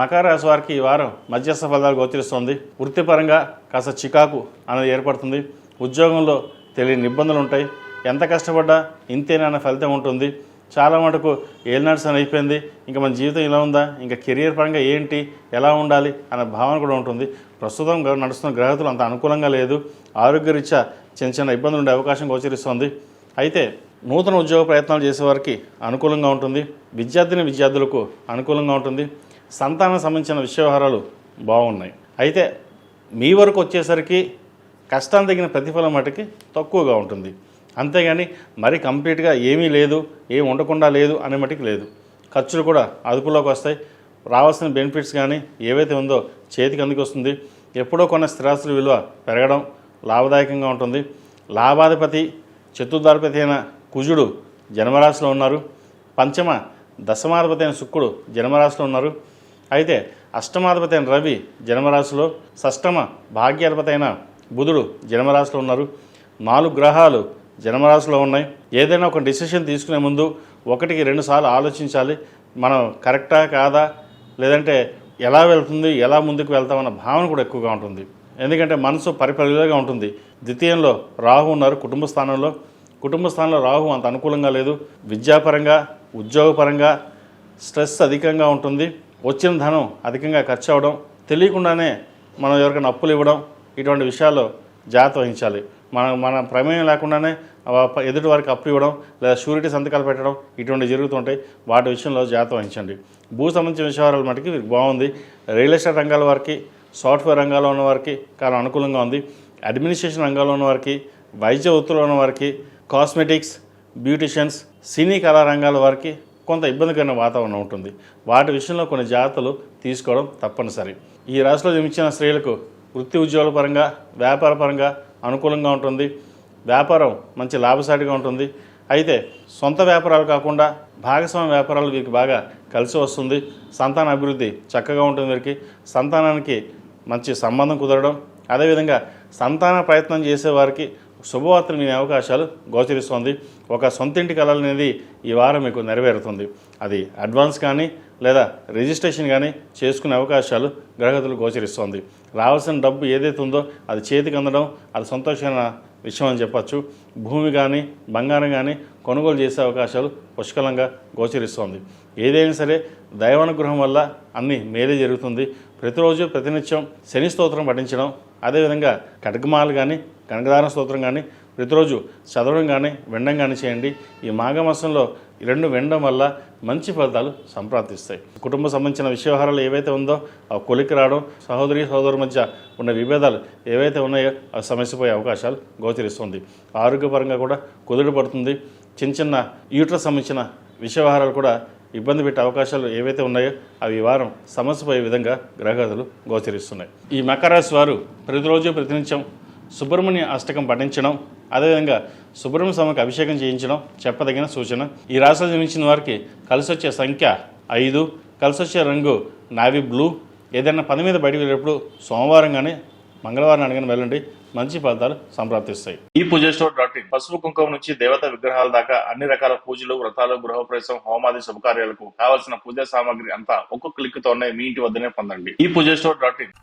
మకర రాశి వారికి ఈ వారం మధ్యస్థ ఫలితాలు గోచరిస్తుంది. వృత్తిపరంగా కాస్త చికాకు అనేది ఏర్పడుతుంది. ఉద్యోగంలో తెలియని ఇబ్బందులు ఉంటాయి. ఎంత కష్టపడ్డా ఇంతేనా అనే ఫలితం ఉంటుంది. చాలా మటుకు ఏలినాడ్స్ అని అయిపోయింది. ఇంకా మన జీవితం ఇలా ఉందా? ఇంకా కెరియర్ పరంగా ఏంటి? ఎలా ఉండాలి? అనే భావన కూడా ఉంటుంది. ప్రస్తుతం గ- నడుస్తున్న గ్రహతులు అంత అనుకూలంగా లేదు. ఆరోగ్యరీత్యా చిన్న చిన్న ఇబ్బందులు ఉండే అవకాశం గోచరిస్తుంది. అయితే నూతన ఉద్యోగ ప్రయత్నాలు చేసేవారికి అనుకూలంగా ఉంటుంది. విద్యార్థిని విద్యార్థులకు అనుకూలంగా ఉంటుంది. సంతానం సంబంధించిన విషయవహారాలు బాగున్నాయి. అయితే మీ వరకు వచ్చేసరికి కష్టం తగిన ప్రతిఫలం మటుకి తక్కువగా ఉంటుంది. అంతేగాని మరి కంప్లీట్గా ఏమీ లేదు ఏం ఉండకుండా లేదు అనే మటుకు లేదు. ఖర్చులు కూడా అదుపులోకి వస్తాయి. రావాల్సిన బెనిఫిట్స్ కానీ ఏవైతే ఉందో చేతికి అందుకు వస్తుంది ఎప్పుడో కొన్న స్థిరాస్తుల విలువ పెరగడం లాభదాయకంగా ఉంటుంది. లాభాధిపతి చతుర్థాధిపతి అయిన కుజుడు జన్మరాశిలో ఉన్నారు. పంచమ దశమాధిపతి అయిన శుక్రుడు జన్మరాశిలో ఉన్నారు. అయితే అష్టమాధిపతి అయిన రవి జన్మరాశిలో షష్టమ భాగ్యాధిపతి అయిన బుధుడు జన్మరాశిలో ఉన్నారు. నాలుగు గ్రహాలు జన్మరాశిలో ఉన్నాయి. ఏదైనా ఒక డిసిషన్ తీసుకునే ముందు ఒకటికి రెండు సార్లు ఆలోచించాలి. మనం కరెక్టా కాదా? లేదంటే ఎలా వెళ్తుంది ఎలా ముందుకు వెళ్తామన్న భావన కూడా ఎక్కువగా ఉంటుంది. ఎందుకంటే మనసు పరిపరిగా ఉంటుంది. ద్వితీయంలో రాహు ఉన్నారు కుటుంబ స్థానంలో. కుటుంబ స్థానంలో రాహు అంత అనుకూలంగా లేదు. విద్యాపరంగా ఉద్యోగపరంగా స్ట్రెస్ అధికంగా ఉంటుంది. వచ్చిన ధనం అధికంగా ఖర్చు అవ్వడం తెలియకుండానే మనం ఎవరికైనా అప్పులు ఇవ్వడం ఇటువంటి విషయాల్లో జాగ్రత్త వహించాలి. మన మన ప్రమేయం లేకుండానే ఎదుటి వారికి అప్పు ఇవ్వడం లేదా షూరిటీ సంతకాలు పెట్టడం ఇటువంటి జరుగుతుంటాయి. వాటి విషయంలో జాగ్రత్త వహించండి. భూ సంబంధించిన విషయాల మటుకి బాగుంది. రియల్ ఎస్టేట్ రంగాల వారికి సాఫ్ట్వేర్ రంగాల్లో ఉన్న వారికి చాలా అనుకూలంగా ఉంది. అడ్మినిస్ట్రేషన్ రంగంలో ఉన్న వారికి వైద్య వృత్తిలో ఉన్న వారికి కాస్మెటిక్స్ బ్యూటిషియన్స్ సినీ కళారంగాల వారికి కొంత ఇబ్బందికరమైన వాతావరణం ఉంటుంది. వాటి విషయంలో కొన్ని జాగ్రత్తలు తీసుకోవడం తప్పనిసరి. ఈ రాశిలో జన్మించిన స్త్రీలకు వృత్తి ఉద్యోగాల పరంగా వ్యాపార పరంగా అనుకూలంగా ఉంటుంది. వ్యాపారం మంచి లాభసాటిగా ఉంటుంది. అయితే సొంత వ్యాపారాలు కాకుండా భాగస్వామ్య వ్యాపారాలు వీరికి బాగా కలిసి వస్తుంది. సంతాన అభివృద్ధి చక్కగా ఉంటుంది వీరికి. సంతానానికి మంచి సంబంధం కుదరడం అదేవిధంగా సంతాన ప్రయత్నం చేసేవారికి శుభవార్తలు వినే అవకాశాలు గోచరిస్తోంది. ఒక సొంతింటి కళ అనేది ఈ వారం మీకు నెరవేరుతుంది. అది అడ్వాన్స్ కానీ లేదా రిజిస్ట్రేషన్ కానీ చేసుకునే అవకాశాలు గ్రహగతులు గోచరిస్తుంది. రావాల్సిన డబ్బు ఏదైతే ఉందో అది చేతికి అందడం అది సంతోషమైన విషయం అని చెప్పచ్చు. భూమి కానీ బంగారం కానీ కొనుగోలు చేసే అవకాశాలు పుష్కలంగా గోచరిస్తోంది. ఏదైనా సరే దైవానుగ్రహం వల్ల అన్ని మేలే జరుగుతుంది. ప్రతిరోజు ప్రతినిత్యం శని స్తోత్రం పఠించడం అదేవిధంగా కటకమాలు కానీ కనకదాన స్తోత్రం కానీ ప్రతిరోజు చదవడం కానీ వినడం కానీ చేయండి. ఈ మాఘమాసంలో ఈ రెండు వినడం వల్ల మంచి ఫలితాలు సంప్రాప్తిస్తాయి. కుటుంబ సంబంధించిన విషయవహారాలు ఏవైతే ఉందో ఆ కొలికి రావడం సహోదరి సహోదరు మధ్య ఉన్న విభేదాలు ఏవైతే ఉన్నాయో అవి సమస్యపోయే అవకాశాలు గోచరిస్తుంది. ఆరోగ్యపరంగా కూడా కుదుడు పడుతుంది. చిన్న చిన్న యూట్రస్ సంబంధించిన విషయవహారాలు కూడా ఇబ్బంది పెట్టే అవకాశాలు ఏవైతే ఉన్నాయో అవి వారం సమస్యపోయే విధంగా గ్రహగతులు గోచరిస్తున్నాయి. ఈ మకరాశి వారు ప్రతిరోజు ప్రతినిత్యం సుబ్రహ్మణ్య అష్టకం పఠించడం అదేవిధంగా సుబ్రహ్మణ్య స్వామికి అభిషేకం చేయించడం చెప్పదగిన సూచన. ఈ రాశిలో జన్మించిన వారికి కలిసి వచ్చే సంఖ్య ఐదు కలిసి వచ్చే రంగు నావీ బ్లూ. ఏదైనా పని మీద బయటకు వెళ్ళేటప్పుడు సోమవారం కానీ మంగళవారం అడగని వెళ్ళండి. మంచి ఫలితాలు సంప్రాప్తిస్తాయి. ఈ పూజ స్టోర్ డాట్ ఇన్. పసుపు కుంకుమ నుంచి దేవత విగ్రహాల దాకా అన్ని రకాల పూజలు వ్రతాలు గృహప్రవేశం హోమాది శుభకార్యాలకు కావలసిన పూజా సామాగ్రి అంతా ఒక్కొక్క క్లిక్ తోనే మీ ఇంటి వద్దనే పొందండి. ఈ పూజ స్టోర్ డాట్ ఇన్.